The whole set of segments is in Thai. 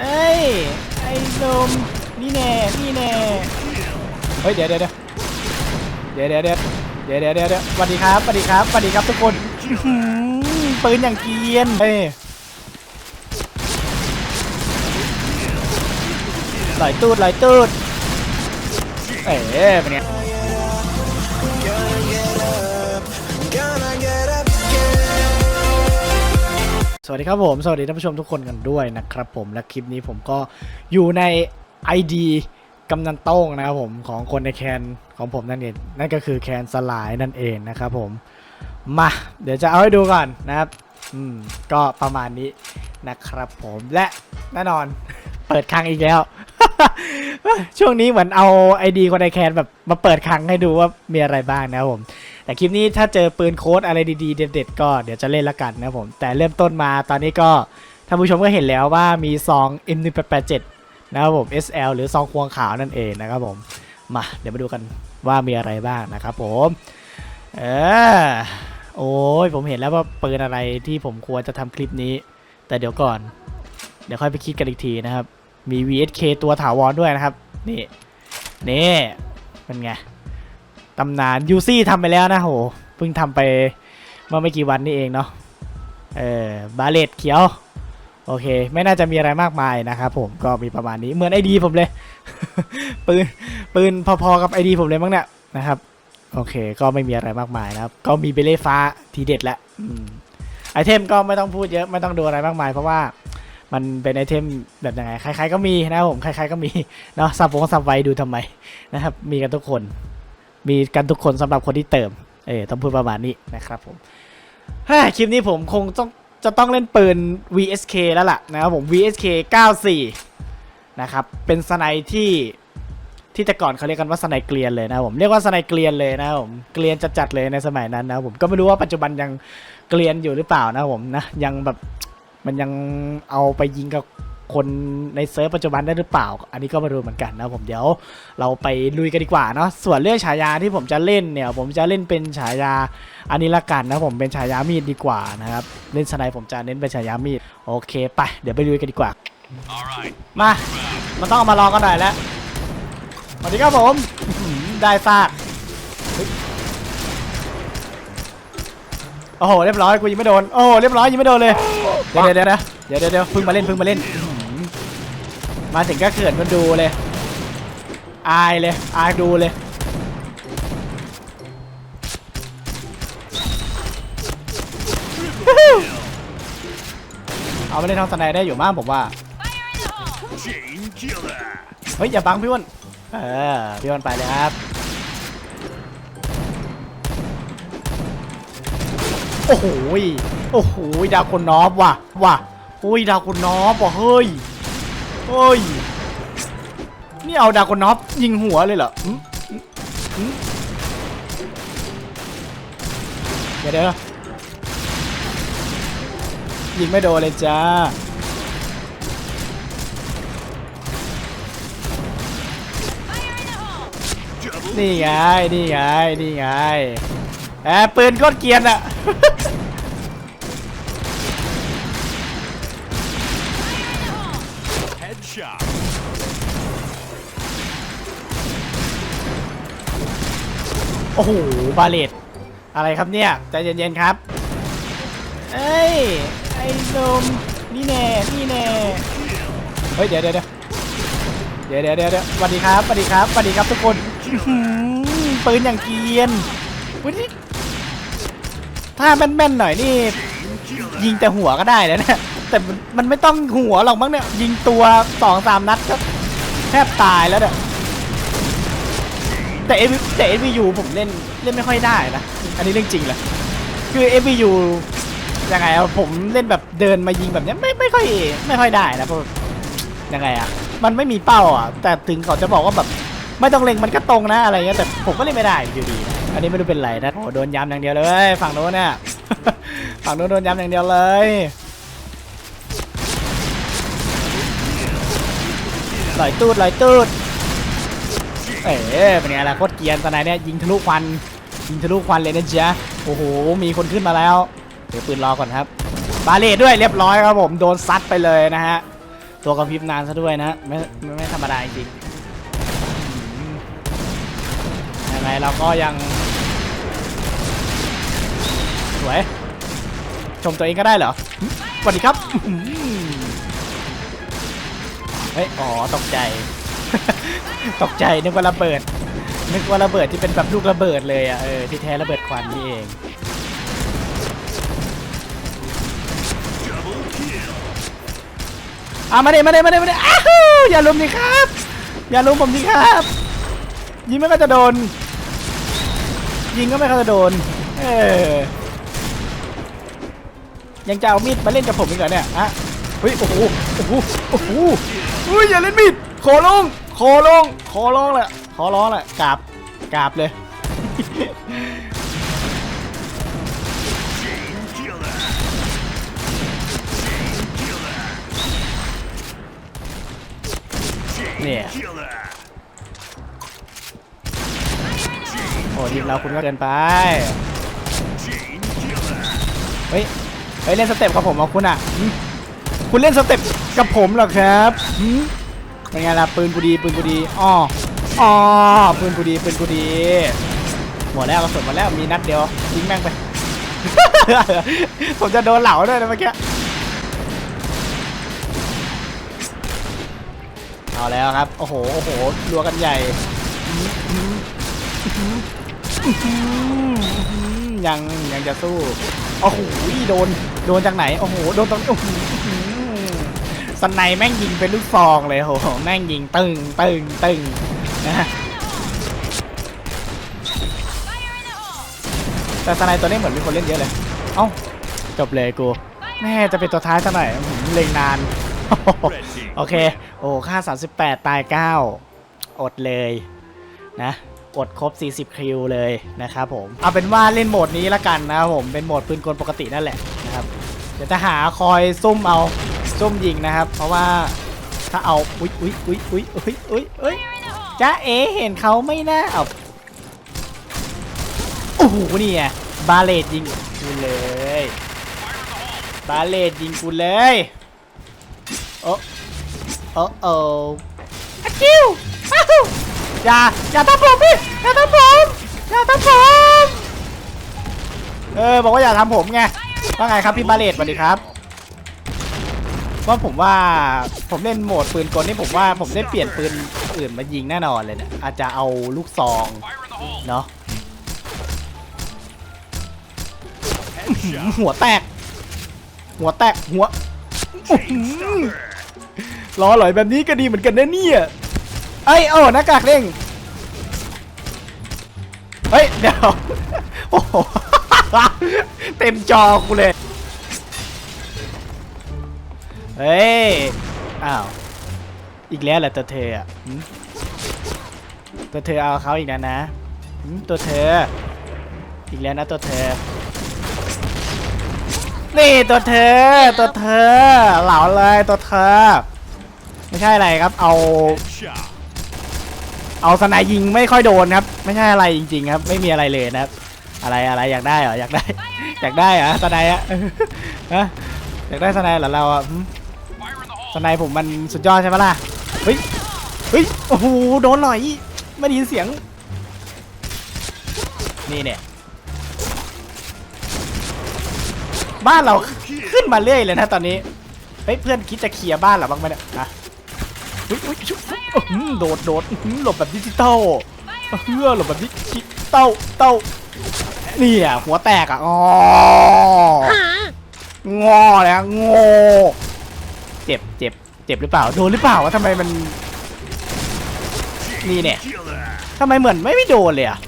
เอ้ย ไอ้หนมนี่แน่ นี่แน่ เฮ้ย เดี๋ยวเดี๋ยวเดี๋ยวเดี๋ยวเดี๋ยวเดี๋ยวเดี๋ยวเดี๋ยวเดี๋ยวเดี๋ยวสวัสดีครับสวัสดีครับสวัสดีครับทุกคนอื้อหือปืนอย่างเกรียนเฮ้ยลอยตูดลอยตูดเอ๋เป็นไง สวัสดีครับผม สวัสดีท่านผู้ชมทุกคนกันด้วยนะครับผมและคลิปนี้ผมก็อยู่ใน ID กำนันโต้งนะครับผมของคนในแคนของผมนั่นเองนั่นก็คือแคนสลายนั่นเองนะครับผมมาเดี๋ยวจะเอาให้ดูก่อนนะครับอืมก็ประมาณนี้นะครับผมและแน่นอนเปิดครั้งอีกแล้ว ช่วงนี้เหมือนเอา ID คนในแคนแบบมาเปิดครั้งให้ดูว่ามีอะไรบ้างนะครับผม แต่คลิปนี้ถ้าเจอปืนโค้ดอะไรดีๆ เด็ดๆก็เดี๋ยวจะเล่นละกันนะครับผม แต่เริ่มต้นมาตอนนี้ก็ท่านผู้ชมก็เห็นแล้วว่ามีซอง M1887 นะครับผม SL หรือซองควงขาวนั่นเองนะครับผม มาเดี๋ยวมาดูกันว่ามีอะไรบ้างนะครับผม เออโอ้ยผมเห็นแล้วว่าปืนอะไรที่ผมควรจะทำคลิปนี้ แต่เดี๋ยวก่อน เดี๋ยวค่อยไปคิดกันอีกทีนะครับ มี VSK ตัวถาวรด้วยนะครับ นี่ นี่เป็นไง ตำนานยูซี่ทำไปแล้วนะโห เพิ่งทำไปเมื่อไม่กี่วันนี่เองเนาะ เออ บาเลตเขียว โอเค ไม่น่าจะมีอะไรมากมายนะครับผม ก็มีประมาณนี้ เหมือนไอดีผมเลย ปืน ปืนพอๆกับไอดีผมเลยมั้งเนี่ยนะครับ โอเค ก็ไม่มีอะไรมากมายนะครับ ก็มีเบลเล่ฟ้าทีเด็ดแหละไอเทมก็ไม่ต้องพูดเยอะ ไม่ต้องดูอะไรมากมายเพราะว่า มันเป็นไอเทมแบบยังไงใครๆก็มีนะครับผมใครๆก็มีเนาะสับวงสับไว้ดูทำไมนะครับ มีกันทุกคน มีกันทุกคนสำหรับคนที่เติมเออต้องพูดประมาณนี้นะครับผมฮ้คลิปนี้ผมคงต้องจะต้องเล่นปืน VSK แล้วล่ะนะครับผม VSK 94 นะครับ เป็นสไนที่ที่แต่ก่อนเขาเรียกกันว่าสไนเกลียนเลยนะผมเรียกว่าสไนเกลียนเลยนะผมเกลียนจัดๆเลยในสมัยนั้นนะผมก็ไม่รู้ว่าปัจจุบันยังเกลียนอยู่หรือเปล่านะผมนะยังแบบ มันยังเอาไปยิงกับคนในเซิร์ฟปัจจุบันได้หรือเปล่า อันนี้ก็ไม่รู้เหมือนกันนะผมเดี๋ยวเราไปลุยกันดีกว่าเนาะส่วนเรื่องฉายาที่ผมจะเล่นเนี่ย ผมจะเล่นเป็นฉายาอันนี้ละกันนะผมเป็นฉายามีดดีกว่านะครับเล่นสไนผมจะเน้นเป็นฉายามีดโอเคไปเดี๋ยวไปลุยกันดีกว่า มา มันต้องเอามาลองกันหน่อยแล้วสวัสดีครับผมได้ซากโอ้โหเรียบร้อยกูยิงไม่โดนโอ้โหเรียบร้อยยิงไม่โดนเลย ดี๋ยวเดี๋ยวเดี๋ยวเดี๋ยวเดี๋ยวเดี๋ยวเพิ่งมาเล่นเพิ่งมาเล่นอื้อหือมาถึงก็เขินคนดูเลย อายเลย อายดูเลยเอาไปเล่นทางสไนด์ได้อยู่มากผมว่า Chain killer. เฮ้ย อย่าบังพี่อ้วนเออ พี่อ้วนไปเลยครับ โอ้โหยโอ้โหดาวคนนอบว่ะว่ะโอ้ยดาวคนนอบว่ะเฮ้ยเฮ้ยนี่เอาดาวคนนอบยิงหัวเลยเหรอหึหึหึเดี๋ยวเดี๋ยวยิงไม่โดนเลยจ้านี่ไง นี่ไง นี่ไงแอบปืนโคตรเกียนอะ shot. โอ้โห บาเลตอะไรครับเนี่ย ใจเย็นๆครับ เอ้ย ไอ้นมนี่แน่ นี่แน่ เฮ้ยเดี๋ยวเดี๋ยวเดี๋ยวเดี๋ยวเดี๋ยวเดี๋ยวเดี๋ยวสวัสดีครับสวัสดีครับสวัสดีครับทุกคนอื้อหือปืนอย่างเกรียนวันนี้ถ้าแม่นๆหน่อยนี่ ยิงแต่หัวก็ได้แล้วเนี่ย แต่มันไม่ต้องหัวหรอกมั้งเนี่ย ยิงตัวสองสามนัดก็แทบตายแล้วเนี่ยแต่เอแต่เอวียูผมเล่นเล่นไม่ค่อยได้นะ อันนี้เรื่องจริงเลยคือเอวียูยังไงอะผมเล่นแบบเดินมายิงแบบนี้ไม่ไม่ค่อยไม่ค่อยได้นะเพราะยังไงอะมันไม่มีเป้าอะแต่ถึงเขาจะบอกว่าแบบไม่ต้องเล็งมันก็ตรงนะอะไรเงี้ยแต่ผมก็เล่นไม่ได้อยู่ดีนะอันนี้ไม่รู้เป็นไรนะโอ้โดนย้ำอย่างเดียวเลย ฝั่งโน้นเนี่ยฝั่งโน้นโดนย้ำอย่างเดียวเลย ลอยตูดลอยตูดเอ๋เป็นไงล่ะโคตรเกียนตอนไหนเนี่ยยิงทะลุควันยิงทะลุควันเลยนะจ๊ะโอ้โหมีคนขึ้นมาแล้วเดี๋ยวปืนรอก่อนครับ บาเลด้วยเรียบร้อยครับผมโดนซัดไปเลยนะฮะตัวกระพริบนานซะด้วยนะไม่ไม่ไม่ธรรมดาจริงยังไงเราก็ยังสวยชมตัวเองก็ได้เหรอสวัสดีครับ เฮ้ย อ๋อ ตกใจ ตกใจ นึกว่าระเบิด นึกว่าระเบิดที่เป็นแบบลูกระเบิดเลยอะ เออ ที่แท้ระเบิดควันนี่เอง อะ มาเดมาเดมาเดมาเดอ้าวอย่าลุมดิครับ อย่าลุมผมดิครับ ยิงไม่ก็จะโดน ยิงก็ไม่ก็จะโดน เออ ยังจะเอามีดมาเล่นกับผมอีกเหรอเนี่ยฮะเฮ้ย โอ้โห โอ้โห โอ้โห อุ้ยอย่าเล่นมีดขอร้องขอร้องขอร้องแหละขอร้องแหละกราบกราบเลยเนี่ยโอ้ทีมเราคุณก็เกินไปเฮ้ยเฮ้ยเล่นสเต็ปกับผมเหรอคุณอะ คุณเล่นสเต็ป กับผมเหรอครับเป็นไงล่ะปืนกูดีปืนกูดีอ้ออ้อปืนกูดีปืนกูดีหมดแล้วกระสุนหมดแล้วมีนัดเดียวยิงแม่งไป ผมจะโดนเหล่าด้วยนะเมื่อกี้เอาแล้วครับ โอ้โห โอ้โห รัวกันใหญ่ ยัง ยังจะสู้ โอ้โห โดน โดนจากไหน โอ้โห โดนตรงโอ้โห สไนแม่งยิงเป็นลูกซองเลยโอ้โหแม่งยิงตึงตึงตึงนะแต่สไนตัวนี้เหมือนมีคนเล่นเยอะเลย เอ้าจบเลยกูแม่จะเป็นตัวท้ายซะหน่อยอื้อหือเล็งนาน Red team. โอเค โอ้ค่า 38 ตาย 9 อดเลยนะอดครบ 40 คิวเลยนะครับผม เอาเป็นว่าเล่นโหมดนี้ละกันนะครับผม เป็นโหมดปืนกลปกตินั่นแหละนะครับ เดี๋ยวจะหาคอยซุ่มเอา ซุ่มยิงนะครับ เพราะว่าถ้าเอาอุ๊ยอุ๊ยอุ๊ยอุ๊ยอุ๊ยอุ๊ยอุ๊ยจ้าเอเห็นเขาไม่น่าเอาโอ้โหนี่ไงบาเลตยิงกูเลยบาเลตยิงกูเลยโอ้โอ้โอ้อะคิวอ้าวอย่าอย่าทำผมพี่อย่าทำผมอย่าทำผมเออบอกว่าอย่าทำผมไงว่าไงครับพี่บาเลตสวัสดีครับ ว่าผมว่าผมเล่นโหมดปืนกลนี่ผมว่าผมได้เปลี่ยนปืนอื่นมายิงแน่นอนเลยเนี่ยอาจจะเอาลูกซองเนาะ Headshot. หัวแตก หัวแตกหัวอื้อหือล้อหลอยแบบนี้ก็ดีเหมือนกันนะเนี่ยเอ้ยโอ้หน้ากากเด้งเฮ้ยเดี๋ยวโอ้โหเต็มจอกูเลย เฮ้ย อ้าว อีกแล้วแหละตัวเธออะตัวเธอเอาเขาอีกแล้วนะ ตัวเธอ อีกแล้วนะตัวเธอ นี่ตัวเธอ ตัวเธอ เหล่าเลยตัวเธอ ไม่ใช่อะไรครับ เอา เอาสนายยิงไม่ค่อยโดนครับ ไม่ใช่อะไรจริง ๆ ครับ ไม่มีอะไรเลยนะครับ อะไรอะไรอยากได้เหรออยากได้ อยากได้เหรอสนายอะฮะอยากได้สนายเหรอเราอะ หืมสนายผมมันสุดยอดใช่ปะล่ะ เฮ้ย เฮ้ย โอ้โห โดนหน่อย ไม่ได้ยินเสียง นี่เนี่ย บ้านเราขึ้นมาเรื่อยเลยนะตอนนี้ เฮ้ย เพื่อนคิดจะเคลียร์บ้านเหรอบ้างไหมเนี่ยอะอุ๊ยอุ๊ยชุบหือโดดโดดอื้อหือหลบแบบดิจิตอลเฮือหลบแบบดิจิตอลเต้านี่อะหัวแตกอะอ๋องอเลยอะงอ เจ็บเจ็บเจ็บหรือเปล่าโดนหรือเปล่าวะทำไมมันนี่เนี่ยทำไมเหมือนไม่ไม่โดนเลยอะ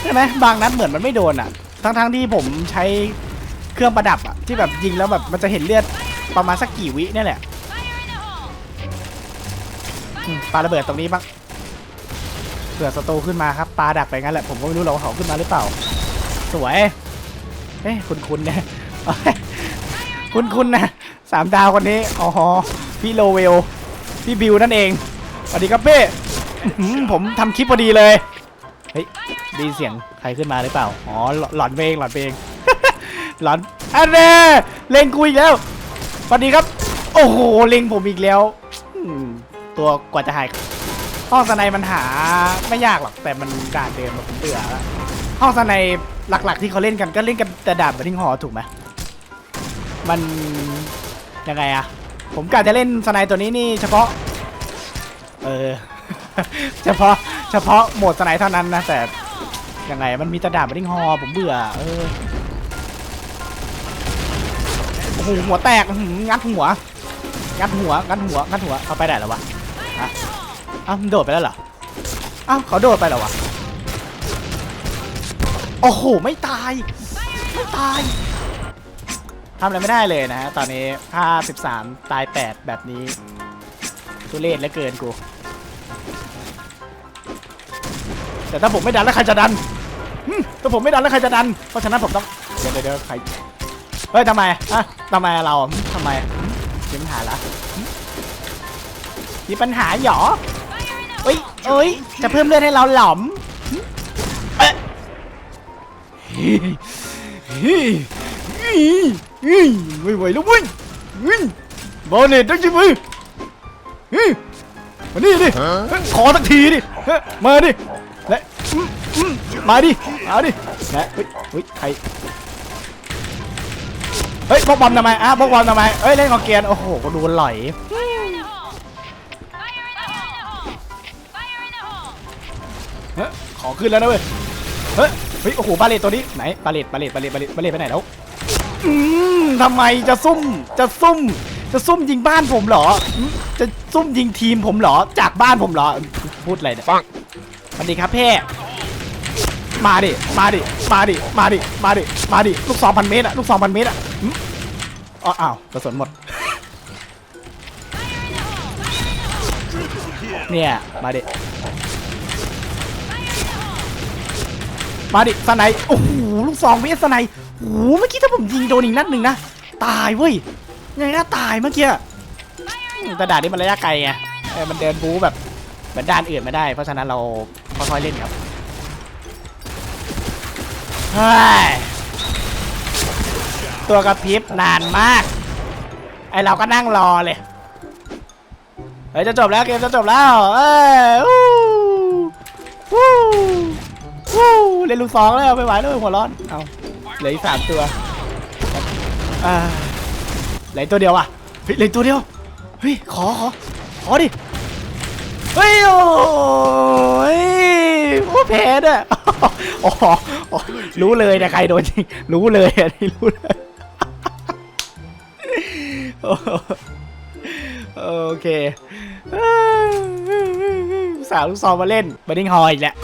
ใช่ไหมบางนัดเหมือนมันไม่โดนอะทั้งทั้งๆที่ผมใช้เครื่องประดับอะที่แบบยิงแล้วแบบมันจะเห็นเลือดประมาณสักกี่วิเนี่ยแหละอืมปาระเบิดตรงนี้บ้างเผื่อศัตรูขึ้นมาครับปาดักไปงั้นแหละผมก็ไม่รู้หราเขาขึ้นมาหรือเปล่า สวยเอ้ยคุณคุณเนี่ยคุณคุณนะ สามดาวคนนี้อ๋อพี่โลเวลพี่บิวนั่นเองสวัสดีครับเป้ผมทำคลิปพอดีเลยเฮ้ยดยินเสียงใครขึ้นมาหรือเปล่าอ๋อหลอนเพลงหลอนเพลงหลอนอันเน่เล่นกูอีกแล้วสวัสดีครับ โอ้โหเล็งผมอีกแล้วตัวกว่าจะหายห้องสไนมันหาไม่ยากหรอกแต่มันด่านเดิมแบบผมเบื่อแล้วห้องสไนหลักๆ ที่เขาเล่นกันก็เล่นกันแต่ด่านบัตทิงหอถูกไหมมัน ยังไงอะผมกะจะเล่นสไนตัวนี้นี่เฉพาะ เออ เฉพาะเฉพาะโหมดสไนเท่านั้นนะแต่ยังไงมันมีต่ด่าบัตทิงหอผมเบื่อ เออโอ้โหหัวแตกงัดหัวงัดหัวงัดหัวงัดหัวเขาไปไหนแล้ววะฮะอ้าวโดดไปแล้วเหรออ้าวเขาโดดไปแล้ววะโอ้โหไม่ตายไม่ตายำอะไรไม่ได้เลยนะฮะตอนนี้53ตาย 8 แบบนี้ทุเรศเหลือเกินกู แต่ถ้าผมไม่ดันแล้วใครจะดันถ้าผมไม่ดันแล้วใครจะดัน เพราะฉะนั้นผมต้องเดี๋ยวเดี๋ยวเดาใครเฮ้ยทำไมอะทำไมเราทำไมมีปัญหาละมีปัญหาหรอเอ้ยเอ้ยจะเพิ่มเลือดให้เราหลอมเอ๊ะ เฮ้ยเฮ้ยเฮ้ยเฮ้ยไม่ไหวแล้วเว้ยเฮ้ยบอลเน็ตต้องใช่ไหมเฮ้ยมาดิดิเฮ้ยขอสักทีดิเฮ้ยมาดิและอืมอืมมาดิมาดิและเฮ้ยเฮ้ยใครเฮ้ยพกบอลทำไมอะพกบอลทำไมเฮ้ยเล่นของเกียร์โอ้โหก็ดูหล่อย Fire in the hole! Fire in the hole! Fire in the hole! เฮ้ยขอขึ้นแล้วนะเว้ยเฮ้ยเฮ้ยโอ้โหบาเลตตัวนี้ไหนบาเลตบาเลตบาเลตบาเลตบาเลตไปไหนแล้ว อืมทำไมจะซุ่ม จะซุ่ม จะซุ่มยิงบ้านผมเหรออืมจะซุ่มยิงทีมผมเหรอ จากบ้านผมเหรอ พูดอะไรเนี่ยปังสวัสดีครับเพ่มาดิ มาดิ มาดิ มาดิ มาดิ มาดิ ลูกสองพันเมตรอะลูกสองพันเมตรอะอืมอ๋ออ้าวกระสุนหมด เนี่ย มาดิ มาดิสไนด์โอ้โห ลูกซองเวสสไนด์ โอ้โหเมื่อกี้ถ้าผมยิงโดนอีกนัดหนึ่งนะ ตายเว้ยยังไงน่าตายเมื่อกี้แต่ด่านนี้มันระยะไกลไงเออมันเดินบู๊แบบเหมือนด่านอื่นไม่ได้ เพราะฉะนั้นเราค่อยๆเล่นครับเฮ้ยตัวกระพริบนานมาก ไอเราก็นั่งรอเลย เฮ้ยจะจบแล้วเกมจะจบแล้วเอ้ยอู้วู้วู้เล่นลูกสองแล้วไม่ไหวแล้วหัวร้อน เอา ลืออีกสามตัวอ่าเหลือตัวเดียวอะเฮ้ยเหลือตัวเดียวเฮ้ยขอขอขอดิเฮ้ยโอ้ยโอ้แพ้เนี่ยอ๋ออ๋อรู้เลยนะใครโดนจริงรู้เลยอันนี้รู้เลยโอ้โหโอเคสาวลูกซองมาเล่นบัดดิ้งฮอยอีกแล้ว